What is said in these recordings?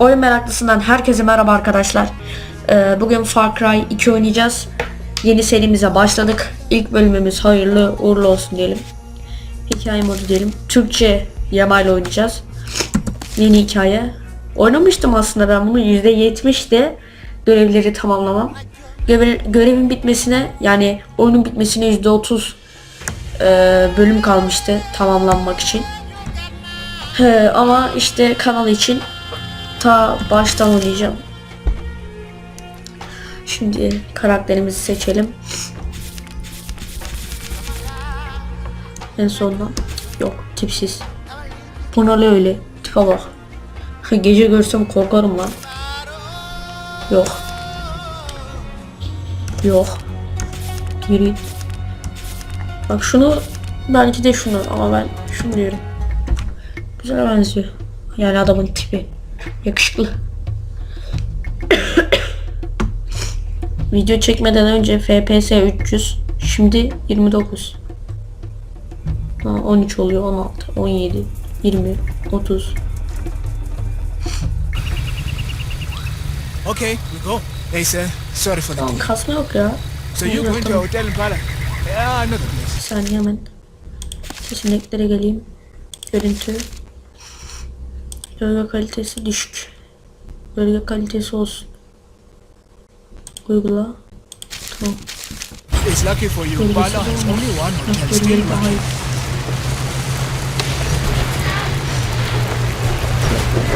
Oyun meraklısından herkese merhaba arkadaşlar. Ee, bugün Far Cry 2 oynayacağız. Yeni serimize başladık. İlk bölümümüz hayırlı uğurlu olsun diyelim. Hikaye modu diyelim. Türkçe yamayla oynayacağız. Yeni hikaye. Oynamıştım aslında ben bunu %70 de görevleri tamamlamam. Görev, görevin bitmesine yani oyunun bitmesine %30 e, bölüm kalmıştı tamamlanmak için. He, ama işte kanal için ta baştan oynayacağım. Şimdi karakterimizi seçelim. En sonunda yok tipsiz. Bu öyle? Tipe bak. Gece görsem korkarım lan. Yok. Yok. Yürü. Bak şunu belki de şunu ama ben şunu diyorum. Güzel benziyor. Yani adamın tipi. Yakışıklı. Video çekmeden önce FPS 300. Şimdi 29. Ha, 13 oluyor 16, 17, 20, 30. Okay, we go. Hey, sir. Sorry for delay. Kasma yok ya. So you going to hotel in Pala? Yeah, the place. Bir saniye hemen seçeneklere geleyim. Görüntü. Bölge kalitesi düşük. Bölge kalitesi olsun. Uygula. Tamam. It's lucky for you. Pala has only one bölgeleri daha running. iyi.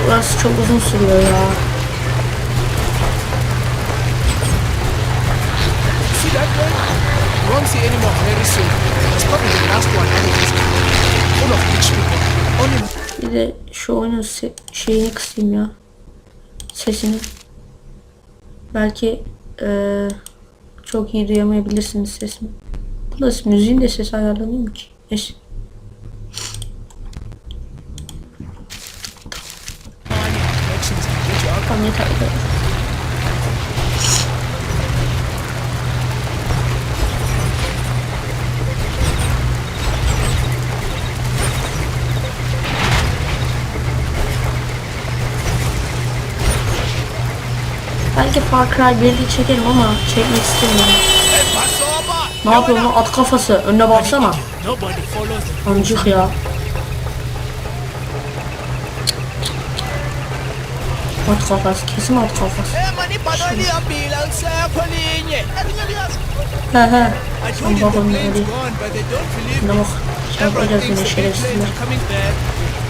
Burası çok uzun sürüyor ya. See that one? Won't see any more very soon. It's probably the last one. Full of rich people. Only Bir de şu oyunun şeyini kısayım ya. Sesini. Belki eee, çok iyi duyamayabilirsiniz sesimi. Bu da müziğin de sesi ayarlanıyor ki? Neyse. Belki Far Cry 1'de çekerim ama çekmek istemiyorum. Ne yapıyor lan at kafası? Önüne baksana. Amcık ya. At kafası. Kesin at kafası. He he. Sen babanın believe Ne bak. Everyone yine şerefsizler. plane's coming back.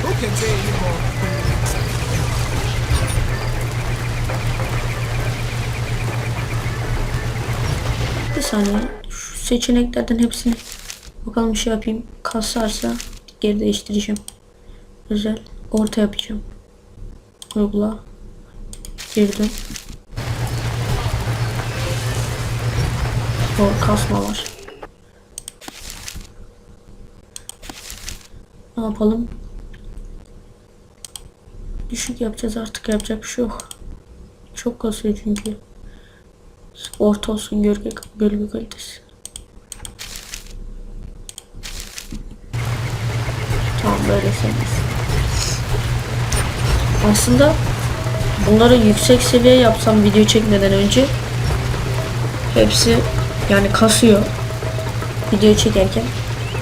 Who can say anymore? Bir saniye. Şu seçeneklerden hepsini bakalım şey yapayım. Kasarsa geri değiştireceğim. Özel. Orta yapacağım. Uygula. Girdim. O kasma var. Ne yapalım? Düşük yapacağız artık yapacak bir şey yok. Çok kasıyor çünkü. Orta olsun gölge, gölge kalitesi. Tamam böyle sevmez. Aslında bunları yüksek seviye yapsam video çekmeden önce hepsi yani kasıyor. Video çekerken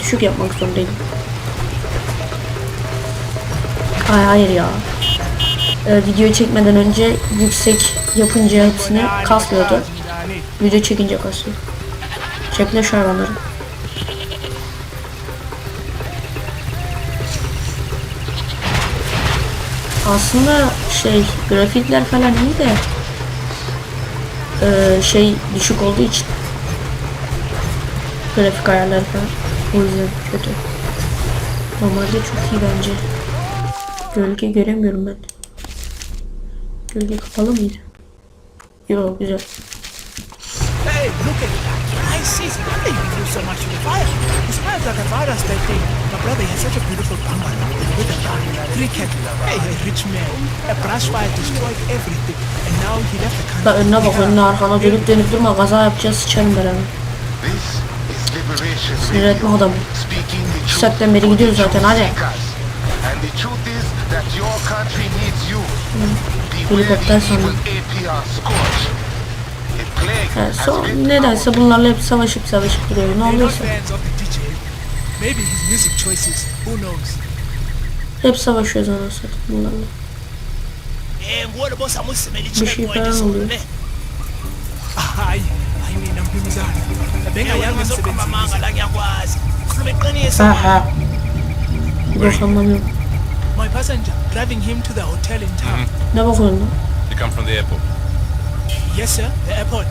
düşük yapmak zorundayım. Ay hayır ya. Ee, video çekmeden önce yüksek yapınca hepsini kasmıyordu. Video çekince kasıyor. Çekle şu hayvanları. Aslında şey grafikler falan iyi de eee, şey düşük olduğu için grafik ayarları falan o yüzden kötü. Normalde çok iyi bence. Gölge göremiyorum ben. Gölge kapalı mıydı? Yo güzel. Hey, look at that. I see. Thank you so much the fire. It smells like a fire that thing. My brother has such a beautiful bungalow with a garden, cricket. Hey, a rich man. A brush fire destroyed everything. And now he left the country. Da önüne bak önüne arkana dönüp dönüp durma kaza yapacağız sıçarım ben hemen. This is Liberation Sinir etme adamı. the truth saatten beri the gidiyoruz zaten, hadi. the is that Helikopter sandım. Has son nedense bunlarla hep savaşıp savaşıp duruyor. Ne oluyorsa. Hep savaşıyoruz anasını bunlarla. Eh, Bir şey falan oluyor. ne hayi hayi mina mphumizana bengayazi umsebenzi amanga la ngiyakwazi khuluma iqiniso Ha ha. Bir bok anlamıyorum. my passenger driving him to the hotel in town Ne bakıyorsun? You come from the airport. yes sir the airport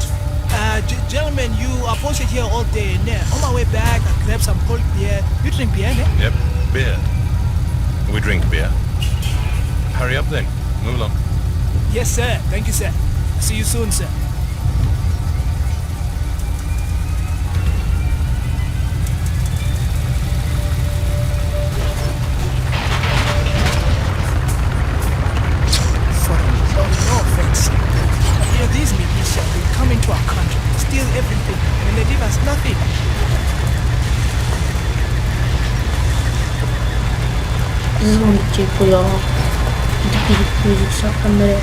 uh, gentlemen you are posted here all day and uh, on my way back I grabbed some cold beer you drink beer ne? Yep. Beer. We drink beer. Hurry up then. Move along. yes sir thank you sir see you soon sir everything, and they leave us nothing. Zaman bitecek bu ya? Gidip gidip müzik saklanmaya.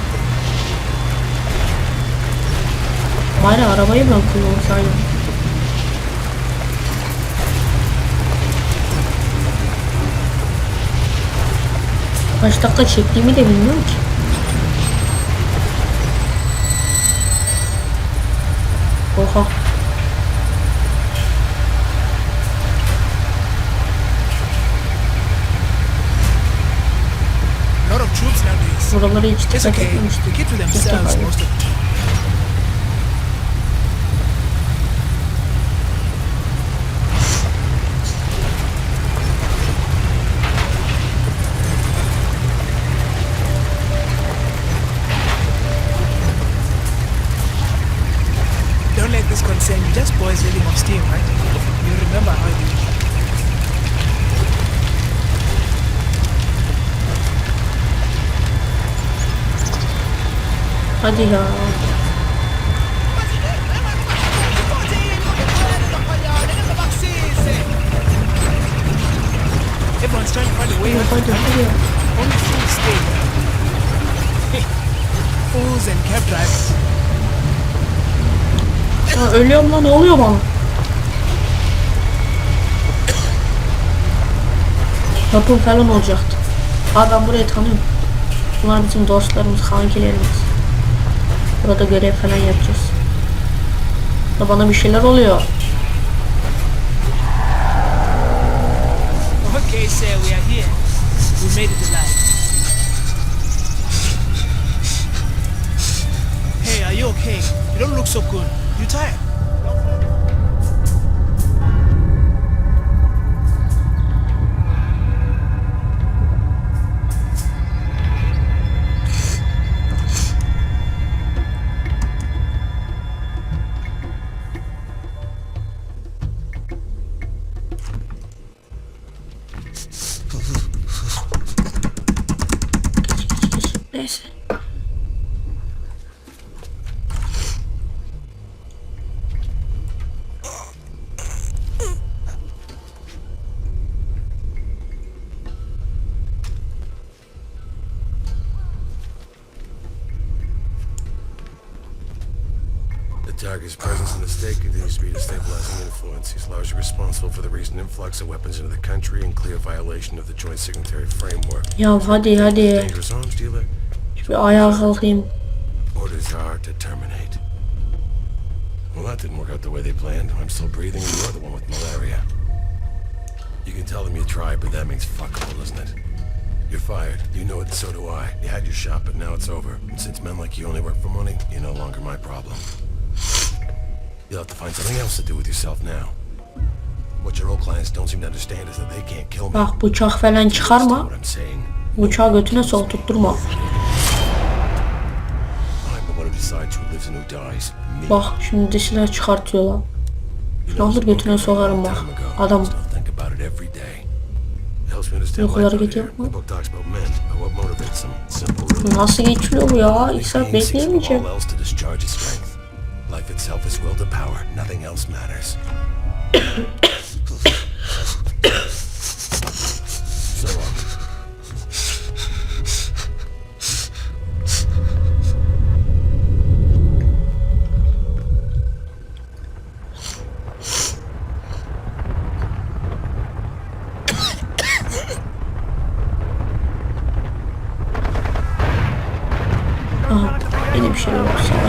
Bari arabayı ben kullansaydım. Kaç dakika çektiğimi de bilmiyorum ki. Buraları hiç dikkat okay, Hadi ya. Everyone's trying to ya. Ölüyorum lan ne oluyor bana? Kapım falan olacaktı. Abi ben burayı tanıyorum. Bunlar bizim dostlarımız, kankilerimiz. Burada görev falan yapacağız. Da bana bir şeyler oluyor. Hey, are you okay? You don't look so good. You tired? The target's presence in the state continues to be a destabilizing influence. He's largely responsible for the recent influx of weapons into the country in clear violation of the Joint Signatory Framework. Ya hadi hadi. Dangerous arms dealer? Bir ayağa kalkayım. Orders are to terminate. Well, that didn't work out the way they planned. I'm still breathing and you're the one with malaria. You can tell them you tried, but that means fuck all, doesn't it? You're fired. You know it, so do I. You had your shot, but now it's over. And since men like you only work for money, you're no longer my problem. You'll have to find something else to do with yourself now. What your old clients don't seem to understand is that they can't kill me. Bak bıçak falan çıkarma. Bıçağı götüne sok tutturma. I'm the one who decides who lives and who dies. Me. Bak şimdi silah çıkartıyor lan. Silahlı know, götüne sokarım bak. Adam them. Simple, really. nasıl geçiliyor bu ya? İlk saat life itself is will to power. Nothing else matters. so long. Aha, benim şeyim olsun.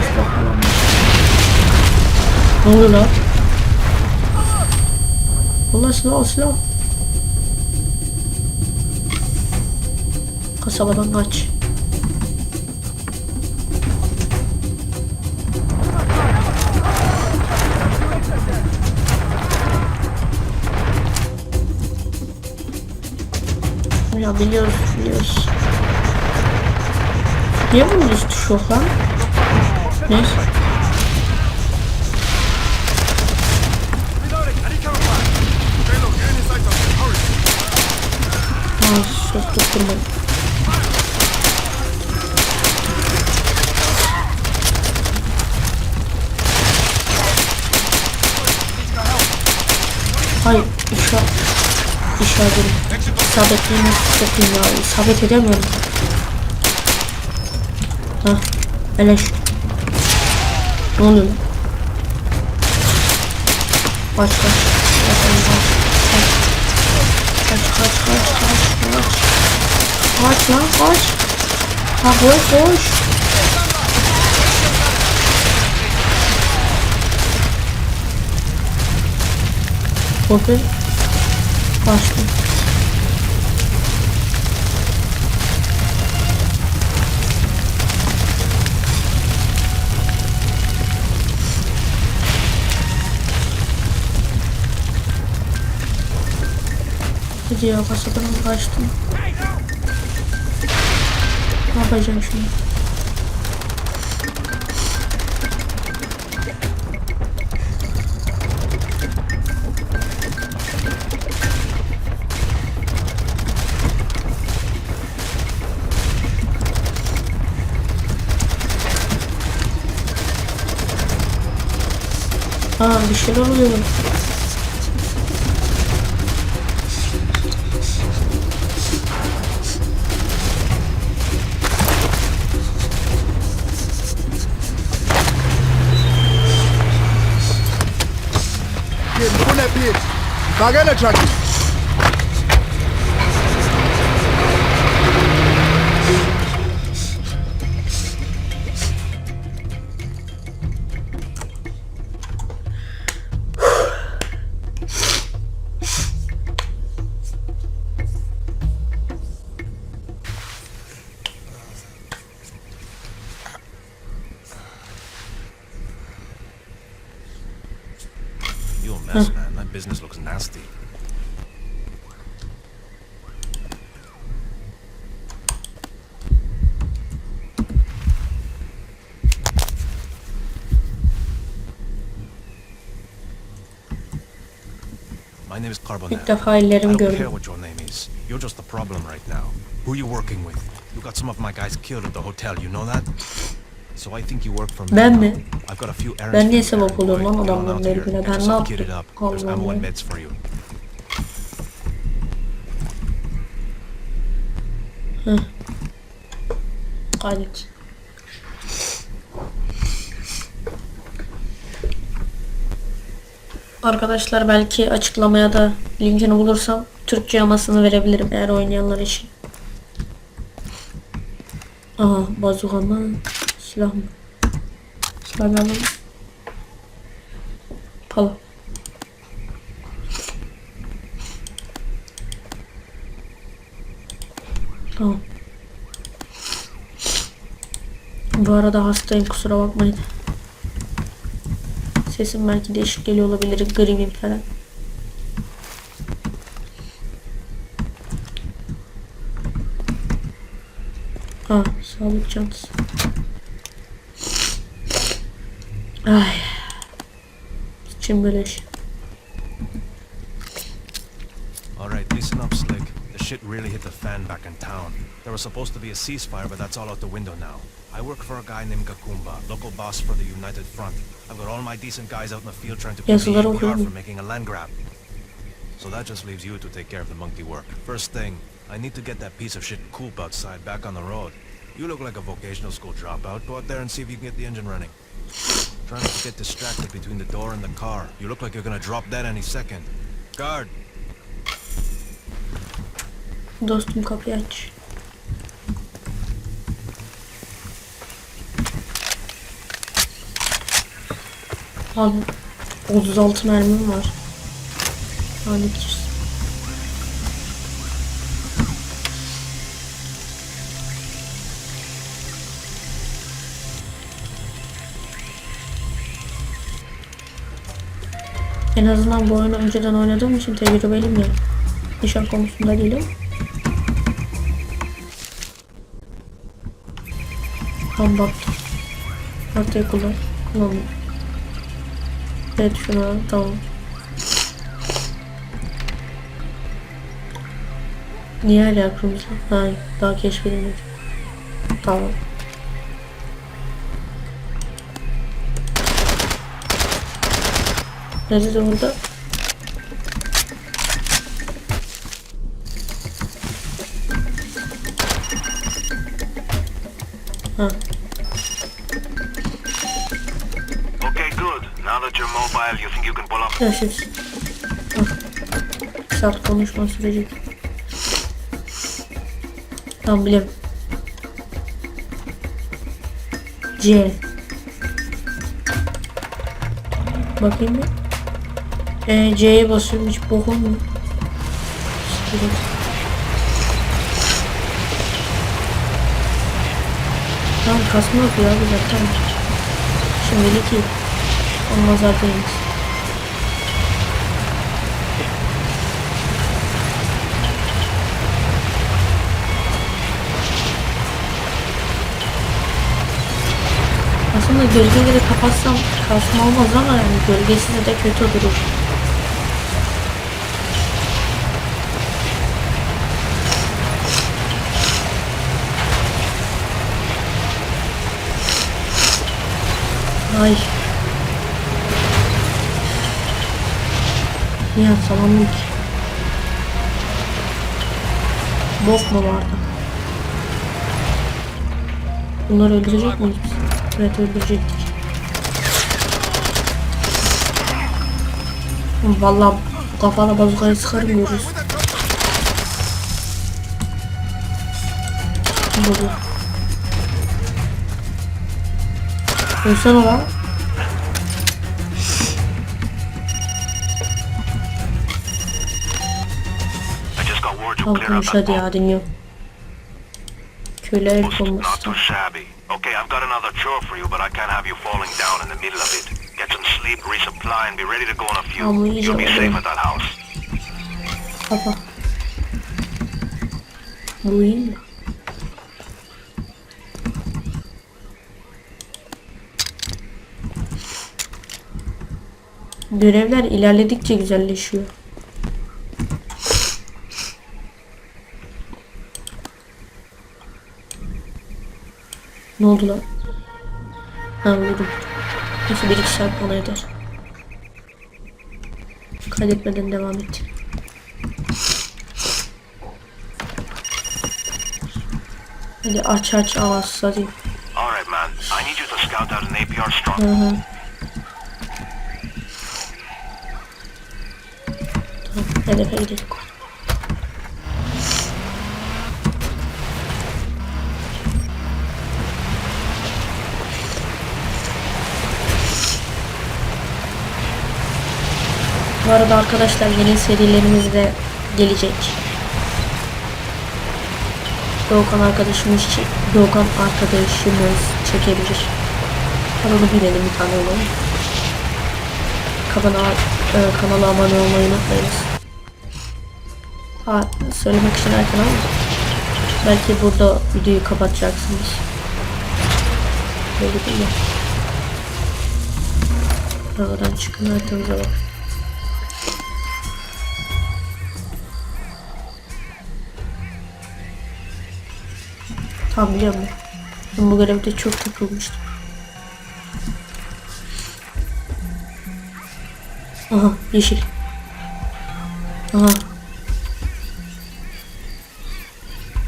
Ne oluyor lan? Allah silah al silah. Kasabadan kaç. Ya biliyoruz biliyoruz. Niye bunun üst tuş yok lan? Neyse. Söz tutturmadım. Hayır, işaret. İşaretim. İsabetliyim. Çok iyi ya. İsabet edemiyorum. Hah. Eleş. Ne oluyor lan? Kaç kaç. Kaç kaç kaç. Kaç lan kaç. Ha koş koş. Bakın. Kaçtım. Hadi ya kasadan kaçtım. Ne yapacağım şimdi? Aa bir şeyler oluyor. Pull that bitch. My name is Carbonet. İlk defa I ellerim don't care gördüm. what your name is. You're just the problem right now. Who you working with? You got some of my guys killed at the hotel, you know that? So I think you work for me. Ben mi? I've got a few errands Ben niye sebep oluyorum lan adamların? Get Ben ne yaptım? There's ammo and meds for you. Kaydet. Arkadaşlar belki açıklamaya da linkini bulursam Türkçe yamasını verebilirim eğer oynayanlar için. Aha bazuka mı? Silah mı? Silah mı? Pala. Tamam. Bu arada hastayım kusura bakmayın. Sesim belki değişik geliyor olabilir. Gribim falan. Ha, sağlık çantası. Ay. İçim böyle şey. Shit really hit the fan back in town. There was supposed to be a ceasefire, but that's all out the window now. I work for a guy named Gakumba, local boss for the United Front. I've got all my decent guys out in the field trying to keep the okuyorum. from making a land grab. So that just leaves you to take care of the monkey work. First thing, I need to get that piece of shit Coop outside back on the road. You look like a vocational school dropout. Go out there and see if you can get the engine running. Try not to get distracted between the door and the car. You look like you're gonna drop dead any second. Guard, Dostum kapıyı aç. Abi 36 mermim var. Halledeceğiz. En azından bu oyunu önceden oynadığım için tecrübeliyim ya. Nişan konusunda değilim. Tam bak. Ortaya kullan. Kullan. Evet şunu al, tamam. Niye hala kırmızı? Hayır daha keşfedilmedi. Tamam. Nerede orada? Görüşürüz. Saat konuşma süreci. Tamam biliyorum. C. Bakayım mı? Ee, C'ye basıyorum hiç bok olmuyor. Tamam kasma yok ya güzel tamam. Şimdilik iyi. Olmaz artık. Aslında gölgeleri kapatsam kasma olmaz ama yani gölgesiz de kötü durur. Ay. Niye atsam ki? Bok mu vardı? Bunları öldürecek miyiz biz? Evet öldürecektik. Vallahi kafana bazukayı sıkarım görürüz. Burada. Ölsene lan. That hadi ya dinliyorum. Köyle el bombası. Got another chore for you, but I can't have you falling down in the middle of it. Get some sleep, resupply, and be ready to go on a few. You'll be safe at that house. Iyi mi? Görevler ilerledikçe güzelleşiyor. Ne oldu lan? Ha uyudum. Nasıl bir iki saat bana eder. Kaydetmeden devam et. Hadi aç aç ağız hadi. All right, man. I need you to scout out an APR strong. Hı hı. Tamam, hedefe gidelim. Bu arada arkadaşlar yeni serilerimiz de gelecek. Doğukan arkadaşımız Doğukan arkadaşımız çekebilir. Kanalı bilelim bir tane olalım. Kanala, e, kanala abone olmayı unutmayınız. Ha, söylemek için erken ama belki burada videoyu kapatacaksınız. Böyle değil mi? Aradan çıkın haritanıza bak. Tamam biliyor musun? Ben bu görevde çok takılmıştım. Aha yeşil. Aha.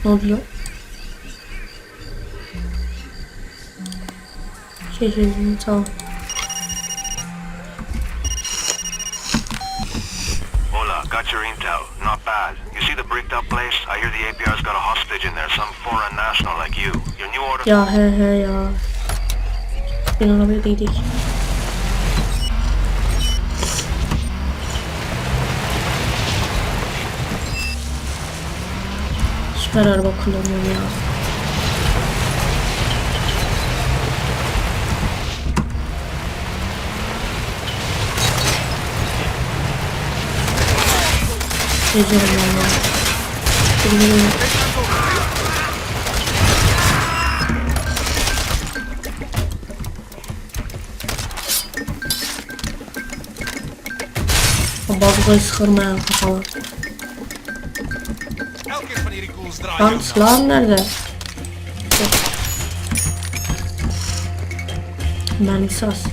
Ne oluyor? Şey şey tamam. place? I hear the APR's got a hostage in there, some foreign national like you. Your new order... Yeah, yeah, yeah. Ya he he ya. İnanabildik. Süper araba kullanıyorum ya. Gece olmalı. Ya. Bilmiyorum. O bazukayı sıkırma ya kafama. Lan silahım nerede? Yok. Mermisi az.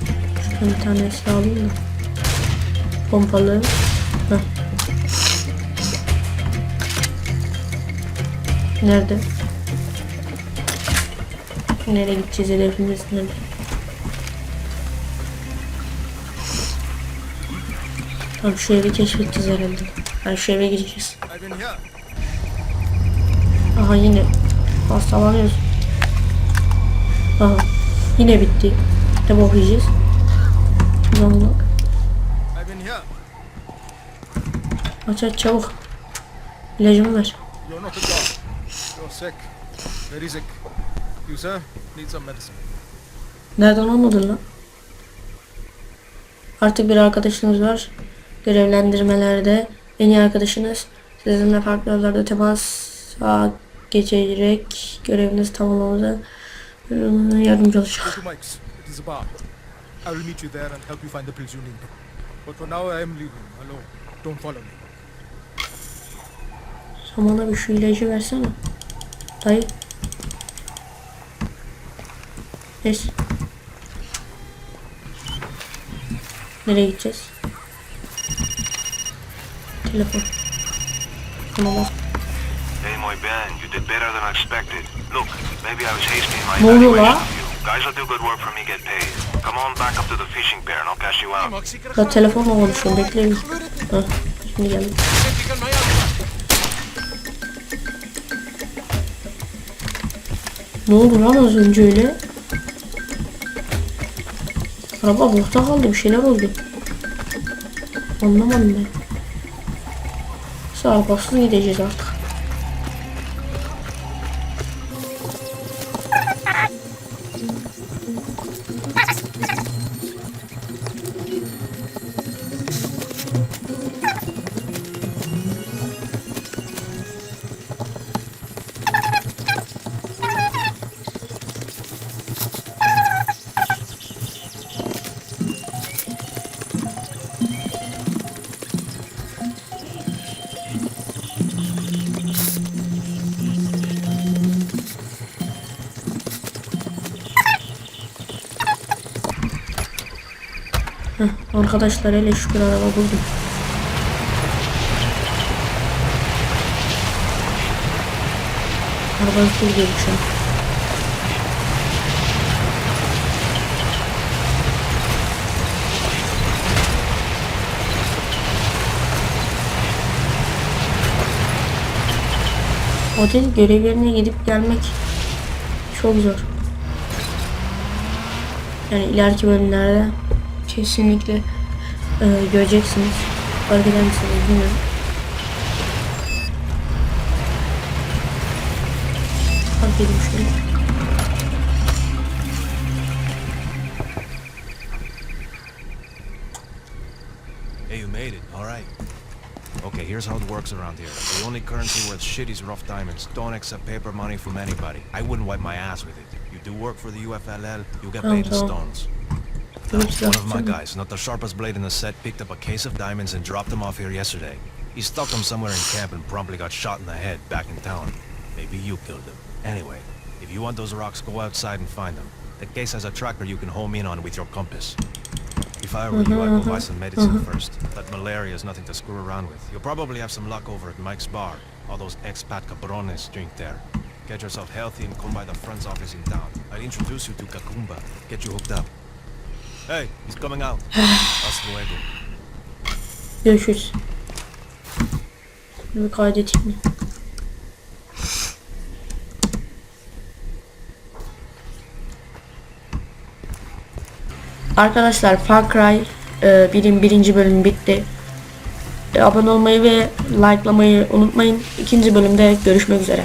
Şuradan bir tane silah alayım da. Nerede? Nereye gideceğiz hedefimiz nerede? Tamam şu evi keşfedeceğiz herhalde. Yani şu eve gireceğiz. Aha yine hastalanıyoruz. Aha yine bitti. Ne yiyeceğiz? Şuradan bak. Aç aç çabuk. İlacımı ver. You're not a dog. You're sick. Very sick. You, sir, need some medicine. Nereden anladın lan? Artık bir arkadaşınız var. Görevlendirmelerde en iyi arkadaşınız sizinle farklı yollarda temasa geçerek görevinizi tamamlamada yardımcı olacak. I will meet you there and help you find the pills you need. But for now, I am leaving alone. Don't follow me. Sen bana bir şu ilacı versene. Dayı. Neyse. Nereye gideceğiz? Telefon. Tamam bak. Hey, my Ben, you did better than I expected. Look, maybe I was hasty in my evaluation of you. Guys will do good work for me get paid. Come on back up to the fishing pier and I'll cash you out. Ya telefonla konuşuyorum bekleyin. Hah, şimdi geldim. Ne oldu lan az önce öyle? Araba bohta kaldı bir şeyler oldu. Anlamadım ben. Biz arabasız gideceğiz artık. Arkadaşlar hele şükür araba buldum. Arabanı buldum şu an. Otel görevlerine gidip gelmek çok zor. Yani ileriki bölümlerde kesinlikle e, göreceksiniz. Fark eder misiniz bilmiyorum. Fark edeyim şöyle. Hey, you made it. All right. Okay, here's how it works around here. The only currency worth shit is rough diamonds. Don't accept paper money from anybody. I wouldn't wipe my ass with it. You do work for the UFLL, you get paid in stones. One of my guys, not the sharpest blade in the set, picked up a case of diamonds and dropped them off here yesterday. He stuck them somewhere in camp and promptly got shot in the head back in town. Maybe you killed him. Anyway, if you want those rocks, go outside and find them. The case has a tracker you can home in on with your compass. If I were you, I'd go buy some medicine first. That malaria is nothing to screw around with. You'll probably have some luck over at Mike's bar. All those expat cabrones drink there. Get yourself healthy and come by the friend's office in town. I'll introduce you to Kakumba. Get you hooked up. Hey, he's coming out. Hasta luego. Görüşürüz. Bir kaydeteyim mi? Arkadaşlar Far Cry e, birin birinci bölüm bitti. E, abone olmayı ve likelamayı unutmayın. İkinci bölümde görüşmek üzere.